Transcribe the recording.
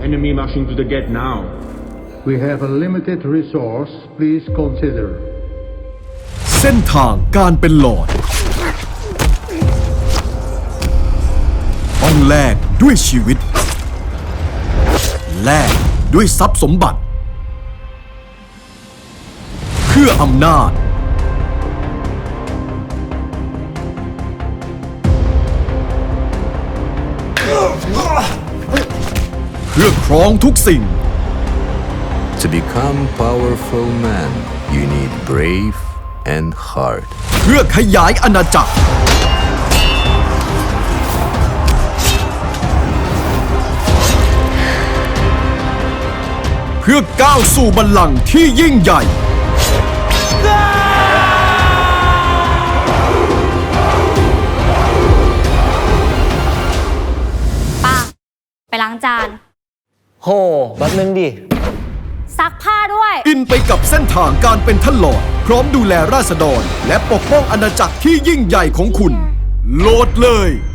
Enemy marching to the gate now. We have a limited resource. Please consider. เส้นทางการเป็นหลอด ต้องแลกด้วยชีวิต แลกด้วยทรัพย์สมบัติ เพื่ออำนาจเพื่อครองทุกสิ่ง To become powerful man, you need brave and heart. เพื่อขยายอาณาจักร เพื่อก้าวสู่บัลลังก์ที่ยิ่งใหญ่ ป้า ไปล้างจาน โหแป๊บนึงดิ ซักผ้าด้วย อินไปกับเส้นทางการเป็นท่านหลอด พร้อมดูแลราษฎร และปกป้องอาณาจักรที่ยิ่งใหญ่ของคุณ โหลดเลย Gracias.